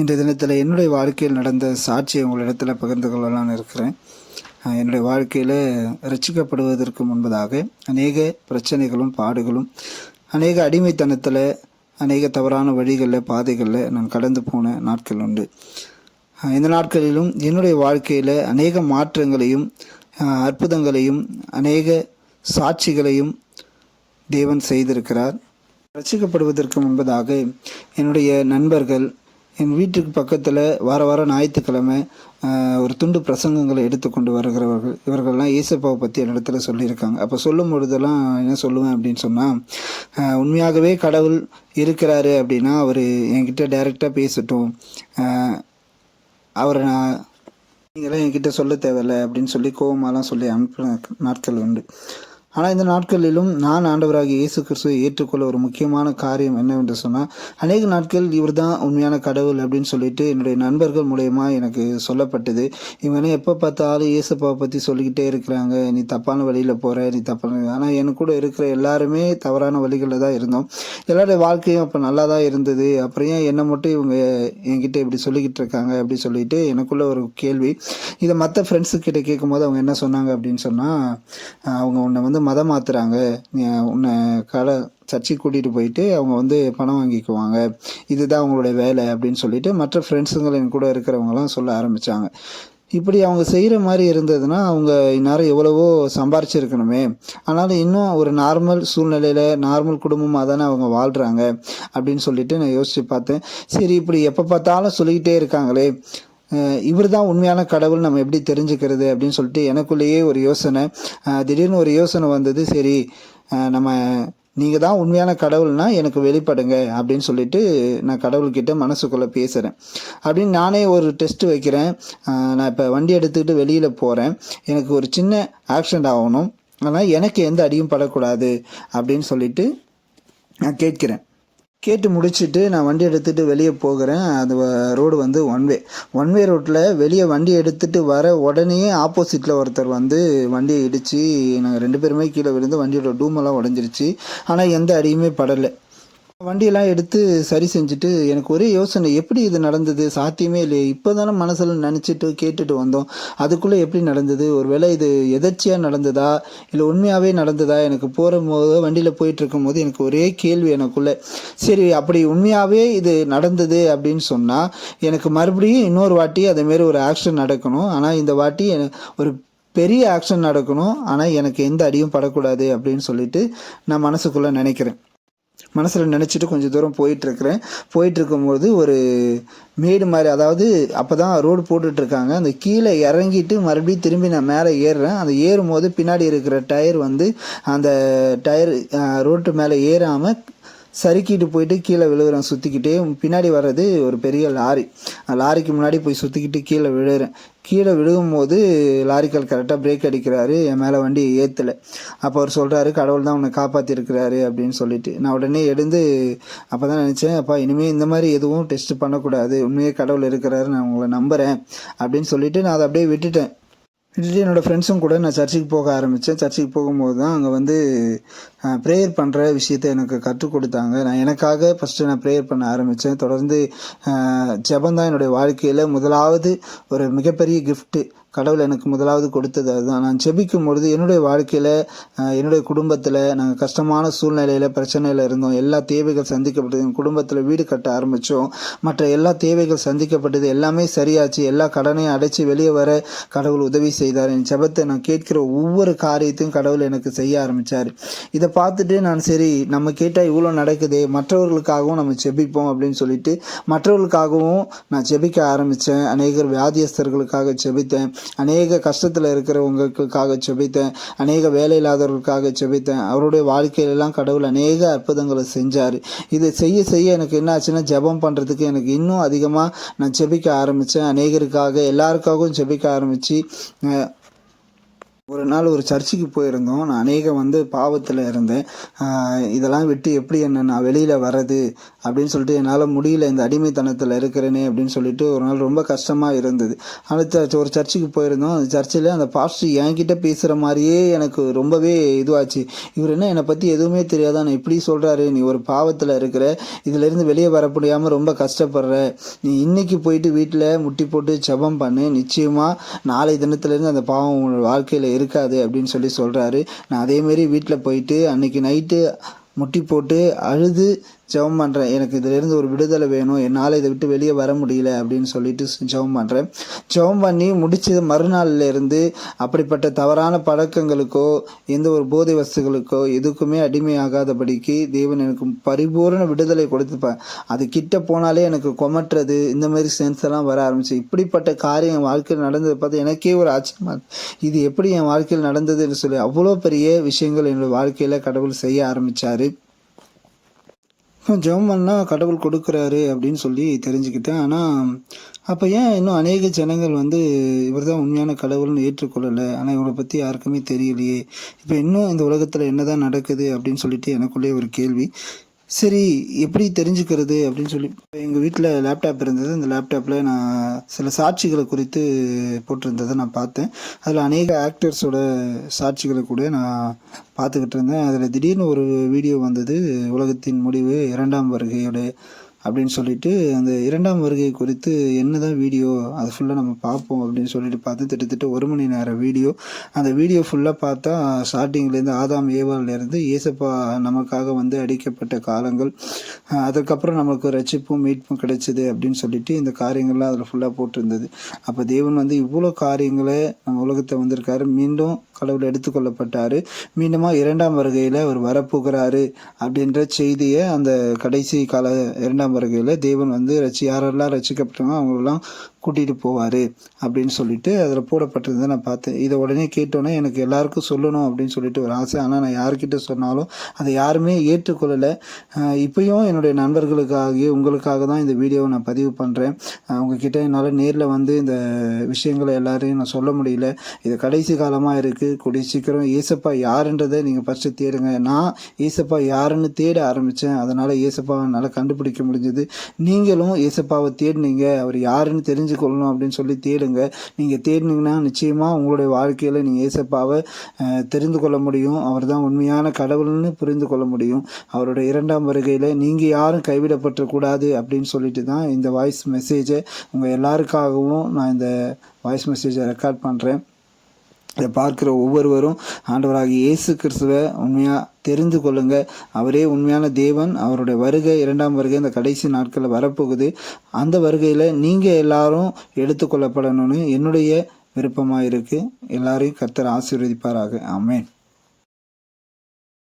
இன்றைய தினத்தில் என்னுடைய வாழ்க்கையில் நடந்த சாட்சியை உங்களிடத்தில் பகிர்ந்து கொள்ளலாம்னு இருக்கிறேன். என்னுடைய வாழ்க்கையில் ரசிக்கப்படுவதற்கு முன்பதாக அநேக பிரச்சனைகளும் பாடுகளும் அநேக அடிமைத்தனத்தில் அநேக தவறான வழிகளில் பாதைகளில் நான் கடந்து போன நாட்கள் உண்டு. இந்த நாட்களிலும் என்னுடைய வாழ்க்கையில் அநேக மாற்றங்களையும் அற்புதங்களையும் அநேக சாட்சிகளையும் தேவன் செய்திருக்கிறார். ரசிக்கப்படுவதற்கு முன்பதாக என்னுடைய நண்பர்கள் எங்கள் வீட்டுக்கு பக்கத்தில் வார வாரம் ஞாயிற்றுக்கிழமை ஒரு துண்டு பிரசங்கங்களை எடுத்துக்கொண்டு வருகிறவர்கள் இவர்கள்லாம் இயேசப்பாவை பற்றி என்னிடத்துல சொல்லியிருக்காங்க. அப்போ சொல்லும் பொழுதெல்லாம் என்ன சொல்லுவேன் அப்படின்னு சொன்னால் உண்மையாகவே கடவுள் இருக்கிறாரு அப்படின்னா அவர் என்கிட்ட டைரெக்டாக பேசட்டும். அவரை நான் நீங்களாம் என்கிட்ட சொல்ல தேவையில்ல அப்படின்னு சொல்லி கோவமாலாம் சொல்லி அனுப்பின நாட்கள் உண்டு. ஆனால் இந்த நாட்களிலும் நான் ஆண்டவராகிய இயேசு கிறிஸ்துவை ஏற்றுக்கொள்ள ஒரு முக்கியமான காரியம் என்னவென்று சொன்னால் அநேக நாட்கள் இவர் தான் உண்மையான கடவுள் அப்படின்னு சொல்லிட்டு என்னுடைய நண்பர்கள் மூலயமா எனக்கு சொல்லப்பட்டது. இவனே எப்போ பார்த்தாலும் இயேசுப்பாவை பற்றி சொல்லிக்கிட்டே இருக்கிறாங்க. நீ தப்பான வழியில் போகிற நீ தப்பான ஆனால் எனக்கு கூட இருக்கிற எல்லாருமே தவறான வழிகளில் தான் இருந்தோம். எல்லாருடைய வாழ்க்கையும் அப்போ நல்லா தான் இருந்தது. அப்புறம் ஏன் என்னை மட்டும் இவங்க என்கிட்ட இப்படி சொல்லிக்கிட்டு இருக்காங்க அப்படி சொல்லிட்டு எனக்குள்ள ஒரு கேள்வி. இதை மற்ற ஃப்ரெண்ட்ஸுக்கிட்ட கேட்கும்போது அவங்க என்ன சொன்னாங்க அப்படின்னு சொன்னால் அவங்க உன்னை வந்து மதம் மாற்றுறாங்க உன்னை கடை சர்ச்சைக்கு கூட்டிகிட்டு போயிட்டு அவங்க வந்து பணம் வாங்கிக்குவாங்க. இதுதான் அவங்களுடைய வேலை அப்படின்னு சொல்லிட்டு மற்ற ஃப்ரெண்ட்ஸுங்கள் என் கூட இருக்கிறவங்கலாம் சொல்ல ஆரம்பித்தாங்க இப்படி அவங்க செய்கிற மாதிரி இருந்ததுன்னா அவங்க இந்நேரம் எவ்வளவோ சம்பாரிச்சிருக்கணுமே. ஆனாலும் இன்னும் ஒரு நார்மல் சூழ்நிலையில் நார்மல் குடும்பமாக தானே அவங்க வாழ்கிறாங்க அப்படின்னு சொல்லிட்டு நான் யோசித்து பார்த்தேன். சரி இப்படி எப்போ பார்த்தாலும் சொல்லிக்கிட்டே இருக்காங்களே. இவர் தான் உண்மையான கடவுள் நம்ம எப்படி தெரிஞ்சுக்கிறது அப்படின்னு சொல்லிட்டு எனக்குள்ளேயே ஒரு யோசனை. திடீர்னு ஒரு யோசனை வந்தது சரி நம்ம நீங்கள் தான் உண்மையான கடவுள்னா எனக்கு வெளிப்படுங்க அப்படின்னு சொல்லிட்டு நான் கடவுள்கிட்ட மனசுக்குள்ளே பேசுகிறேன் அப்படின்னு நானே ஒரு டெஸ்ட் வைக்கிறேன். நான் இப்போ வண்டி எடுத்துக்கிட்டு வெளியில் போகிறேன் எனக்கு ஒரு சின்ன ஆக்சிடெண்ட் ஆகணும். ஆனால் எனக்கு எந்த அடியும் படக்கூடாது அப்படின்னு சொல்லிட்டு நான் கேட்கிறேன். கேட்டு முடிச்சுட்டு நான் வண்டி எடுத்துகிட்டு வெளியே போகிறேன். அந்த ரோடு வந்து ஒன் வே ஒன் வே ரோட்டில் வெளியே வண்டி எடுத்துகிட்டு வர உடனே ஆப்போசிட்டில் ஒருத்தர் வந்து வண்டியை இடித்து நாங்கள் ரெண்டு பேருமே கீழே விழுந்து வண்டியோட டூமெல்லாம் உடஞ்சிருச்சு. ஆனால் எந்த அடியுமே படலை. வண்டியெல்லாம் எடுத்து சரி செஞ்சுட்டு எனக்கு ஒரே யோசனை எப்படி இது நடந்தது? சாத்தியமே இல்லையே. இப்போ தானே மனசில் நினச்சிட்டு கேட்டுட்டு வந்தோம். அதுக்குள்ளே எப்படி நடந்தது? ஒருவேளை இது எதர்ச்சியாக நடந்ததா? இல்லை உண்மையாகவே நடந்ததா? எனக்கு போகிற போது வண்டியில் போயிட்டு இருக்கும்போது எனக்கு ஒரே கேள்வி எனக்குள்ளே. சரி அப்படி உண்மையாகவே இது நடந்தது அப்படின்னு சொன்னால் எனக்கு மறுபடியும் இன்னொரு வாட்டி அதேமாரி ஒரு ஆக்ஷன் நடக்கணும். ஆனால் இந்த வாட்டி ஒரு பெரிய ஆக்ஷன் நடக்கணும். ஆனால் எனக்கு எந்த அடியும் படக்கூடாது அப்படின்னு சொல்லிட்டு நான் மனசுக்குள்ளே நினைக்கிறேன். மனசில் நினச்சிட்டு கொஞ்சம் தூரம் போயிட்டுருக்குறேன். போயிட்டுருக்கும்போது ஒரு மேடு மாதிரி அதாவது அப்போ தான் ரோடு போட்டுட்ருக்காங்க அந்த கீழே இறங்கிட்டு மறுபடியும் திரும்பி நான் மேலே ஏறுறேன். அந்த ஏறும்போது பின்னாடி இருக்கிற டயர் வந்து அந்த டயர் ரோட்டு மேலே ஏறாமல் சறுக்கிட்டு போயிட்டு கீழே விழுகிறேன். சுற்றிக்கிட்டே பின்னாடி வர்றது ஒரு பெரிய லாரி. அந்த லாரிக்கு முன்னாடி போய் சுற்றிக்கிட்டு கீழே விழுகிறேன் கீழே விழுகும்போது லாரிக்கால் கரெக்டாக பிரேக் அடிக்கிறாரு. என் மேலே வண்டி ஏற்றலை அப்போ அவர் சொல்கிறாரு கடவுள் தான் உன்னை காப்பாற்றிருக்கிறாரு அப்படின்னு சொல்லிட்டு. நான் உடனே எழுந்து அப்போ தான் நினச்சேன் அப்பா இனிமேல் இந்த மாதிரி எதுவும் டெஸ்ட் பண்ணக்கூடாது. உண்மையே கடவுள் இருக்கிறாரு. நான் உங்களை நம்புகிறேன் அப்படின்னு சொல்லிட்டு நான் அதை அப்படியே விட்டுட்டேன். விட்டுட்டு என்னோடய ஃப்ரெண்ட்ஸும் கூட நான் சர்ச்சுக்கு போக ஆரம்பித்தேன் சர்ச்சுக்கு போகும்போது தான் அங்கே வந்து ப்ரேயர் பண்ணுற விஷயத்தை எனக்கு கற்றுக் கொடுத்தாங்க. நான் எனக்காக ஃபஸ்ட்டு நான் ப்ரேயர் பண்ண ஆரம்பித்தேன் தொடர்ந்து ஜெபம் தான் என்னுடைய வாழ்க்கையில் முதலாவது ஒரு மிகப்பெரிய கிஃப்ட்டு கடவுள் எனக்கு முதலாவது கொடுத்தது அதுதான். நான் ஜெபிக்கும் பொழுது என்னுடைய வாழ்க்கையில் என்னுடைய குடும்பத்தில் நாங்கள் கஷ்டமான சூழ்நிலையில் பிரச்சனையில் இருந்தோம். எல்லா தேவைகள் சந்திக்கப்பட்டது. என் குடும்பத்தில் வீடு கட்ட ஆரம்பித்தோம் மற்ற எல்லா தேவைகள் சந்திக்கப்பட்டது. எல்லாமே சரியாச்சு. எல்லா கடனையும் அடைச்சி வெளியே வர கடவுள் உதவி செய்தார். என் ஜெபத்தை நான் கேட்கிற ஒவ்வொரு காரியத்தையும் கடவுள் எனக்கு செய்ய ஆரம்பித்தார் இதை பார்த்துட்டு நான் சரி நம்ம கேட்டால் இவ்வளோ நடக்குதே மற்றவர்களுக்காகவும் நம்ம ஜெபிப்போம் அப்படின்னு சொல்லிட்டு மற்றவர்களுக்காகவும் நான் ஜெபிக்க ஆரம்பித்தேன் அநேகர் வியாதியஸ்தர்களுக்காக ஜெபித்தேன் அநேக கஷ்டத்தில் இருக்கிறவங்களுக்காக ஜெபித்தேன் அநேக வேலை இல்லாதவர்களுக்காக ஜெபித்தேன் அவருடைய வாழ்க்கையிலெல்லாம் கடவுள் அநேக அற்புதங்களை செஞ்சார். இதை செய்ய செய்ய எனக்கு என்ன ஆச்சுன்னா ஜெபம் பண்ணுறதுக்கு எனக்கு இன்னும் அதிகமாக நான் ஜெபிக்க ஆரம்பித்தேன் அநேகருக்காக எல்லாருக்காகவும் ஜெபிக்க ஆரம்பித்து ஒரு நாள் ஒரு சர்ச்சுக்கு போயிருந்தோம். நான் அநேக வந்து பாவத்தில் இருந்தேன். இதெல்லாம் விட்டு எப்படி என்ன நான் வெளியில் வர்றது அப்படின்னு சொல்லிட்டு என்னால் முடியல. இந்த அடிமைத்தனத்தில் இருக்கிறேனே அப்படின்னு சொல்லிட்டு ஒரு நாள் ரொம்ப கஷ்டமாக இருந்தது. அடுத்த ஒரு சர்ச்சுக்கு போயிருந்தோம். அந்த சர்ச்சில் அந்த பாஸ்டர் என்கிட்ட பேசுகிற மாதிரியே எனக்கு ரொம்பவே இதுவாச்சு. இவர் என்ன என்னை பற்றி எதுவுமே தெரியாது நான் இப்படி சொல்கிறாரு நீ ஒரு பாவத்தில் இருக்கிற. இதிலேருந்து வெளியே வர முடியாமல் ரொம்ப கஷ்டப்படுற. நீ இன்றைக்கி போயிட்டு வீட்டில் முட்டி போட்டு ஜெபம் பண்ணு. நிச்சயமாக நாளை தினத்துலேருந்து அந்த பாவம் உங்களோட வாழ்க்கையில் இருக்காது அப்படின்னு சொல்லி சொல்கிறாரு நான் அதேமாரி வீட்டில் போயிட்டு அன்னைக்கு நைட்டு முட்டி போட்டு அழுது ஜெபம் பண்ணுறேன் எனக்கு இதிலேருந்து ஒரு விடுதலை வேணும். என்னால் இதை விட்டு வெளியே வர முடியல அப்படின்னு சொல்லிட்டு ஜெபம் பண்ணுறேன் ஜெபம் பண்ணி முடிச்சது மறுநாள்லேருந்து அப்படிப்பட்ட தவறான பழக்கங்களுக்கோ எந்த ஒரு போதை வசதிகளுக்கோ எதுக்குமே அடிமையாகாதபடிக்கு தேவன் எனக்கு பரிபூரண விடுதலை கொடுத்துப்பேன் அது கிட்ட போனாலே எனக்கு கொமட்டுறது இந்த மாதிரி சென்ஸ் எல்லாம் வர ஆரம்பிச்சு. இப்படிப்பட்ட காரியம் என் வாழ்க்கையில் நடந்தது பார்த்து எனக்கே ஒரு ஆச்சரியமா இது எப்படி என் வாழ்க்கையில் நடந்ததுன்னு சொல்லி அவ்வளோ பெரிய விஷயங்கள் என்னோடய வாழ்க்கையில் கடவுள் செய்ய ஆரம்பித்தார் ஜெபம் பண்ணால் கடவுள் கொடுக்குறாரு அப்படின்னு சொல்லி தெரிஞ்சுக்கிட்டேன். ஆனால் அப்போ ஏன் இன்னும் அநேக ஜனங்கள் வந்து இவர் தான் உண்மையான கடவுள்னு ஏற்றுக்கொள்ளலை? ஆனால் இவரை பற்றி யாருக்குமே தெரியலையே. இப்போ இன்னும் இந்த உலகத்தில் என்னதான் நடக்குது அப்படின்னு சொல்லிட்டு எனக்குள்ளே ஒரு கேள்வி. சரி எப்படி தெரிஞ்சுக்கிறது அப்படின்னு சொல்லி எங்கள் வீட்டில் லேப்டாப் இருந்தது. அந்த லேப்டாப்பில் நான் சில சாட்சிகளை குறித்து போட்டிருந்ததை நான் பார்த்தேன். அதில் அநேக ஆக்டர்ஸோட சாட்சிகளை கூட நான் பார்த்துக்கிட்டு இருந்தேன். அதில் திடீர்னு ஒரு வீடியோ வந்தது. உலகத்தின் முடிவு இரண்டாம் வருகையோட அப்படின்னு சொல்லிட்டு அந்த இரண்டாம் வருகை குறித்து என்னதான் வீடியோ அது ஃபுல்லாக நம்ம பார்ப்போம் அப்படின்னு சொல்லிட்டு பார்த்து திட்டத்தட்ட ஒரு மணி நேரம் வீடியோ. அந்த வீடியோ ஃபுல்லாக பார்த்தா ஸ்டார்டிங்லேருந்து ஆதாம் ஏவாலேருந்து ஏசப்பா நமக்காக வந்து அடிக்கப்பட்ட காலங்கள் அதுக்கப்புறம் நமக்கு ரட்சிப்பும் மீட்பும் கிடைச்சிது அப்படின்னு சொல்லிட்டு இந்த காரியங்கள்லாம் அதில் ஃபுல்லாக போட்டிருந்தது. அப்போ தேவன் வந்து இவ்வளோ காரியங்களை நம்ம உலகத்தை வந்திருக்காரு. மீண்டும் கடவுள் எடுத்துக்கொள்ளப்பட்டார் மீண்டுமா இரண்டாம் வருகையில் அவர் வரப்போகிறாரு அப்படின்ற செய்தியை அந்த கடைசி கால இரண்டாம் வருகையில் தேவன் வந்து ரசி யாரெல்லாம் ரசிக்கப்பட்டாங்க அவங்களெல்லாம் கூட்டிகிட்டு போவார் அப்படின்னு சொல்லிட்டு அதில் போடப்பட்டிருந்ததை நான் பார்த்தேன். இதை உடனே கேட்டோன்னே எனக்கு எல்லாருக்கும் சொல்லணும் அப்படின்னு சொல்லிட்டு ஒரு ஆசை. ஆனால் நான் யார்கிட்ட சொன்னாலும் அதை யாருமே ஏற்றுக்கொள்ளலை. இப்பயும் என்னுடைய நண்பர்களுக்காக உங்களுக்காக தான் இந்த வீடியோவை நான் பதிவு பண்ணுறேன் உங்ககிட்ட என்னால் நேரில் வந்து இந்த விஷயங்களை எல்லாரையும் நான் சொல்ல முடியல. இது கடைசி காலமாக இருக்குது கூடிய சீக்கிரம் ஏசப்பா யாருன்றதை நீங்கள் ஃபஸ்ட்டு தேடுங்க. நான் ஏசப்பா யாருன்னு தேட ஆரம்பித்தேன் அதனால் ஏசப்பா என்னால் கண்டுபிடிக்க முடிஞ்சது. நீங்களும் ஏசப்பாவை தேடினீங்க. அவர் யாருன்னு தெரிஞ்சு தெரிஞ்சுக்கொள்ளணும் அப்படின்னு சொல்லி தேடுங்க. நீங்கள் தேடினீங்கன்னா நிச்சயமாக உங்களுடைய வாழ்க்கையில் நீங்கள் ஏசப்பாவை தெரிந்து கொள்ள முடியும். அவர் தான் உண்மையான கடவுள்னு புரிந்து கொள்ள முடியும். அவருடைய இரண்டாம் வருகையில் நீங்கள் யாரும் கைவிடப்பட்டக்கூடாது அப்படின்னு சொல்லிட்டு தான் இந்த வாய்ஸ் மெசேஜை உங்கள் எல்லாருக்காகவும் நான் இந்த வாய்ஸ் மெசேஜை ரெக்கார்ட் பண்ணுறேன் இதை பார்க்குற ஒவ்வொருவரும் ஆண்டவராக இயேசு கிறிஸ்துவை உண்மையாக தெரிந்து கொள்ளுங்க. அவரே உண்மையான தேவன். அவருடைய வருகை இரண்டாம் வருகை இந்த கடைசி நாட்களில் வரப்போகுது. அந்த வருகையில் நீங்கள் எல்லாரும் எடுத்துக்கொள்ளப்படணும்னு என்னுடைய விருப்பமாக இருக்குது எல்லாரையும் கர்த்தர் ஆசீர்வதிப்பாராக. ஆமென்.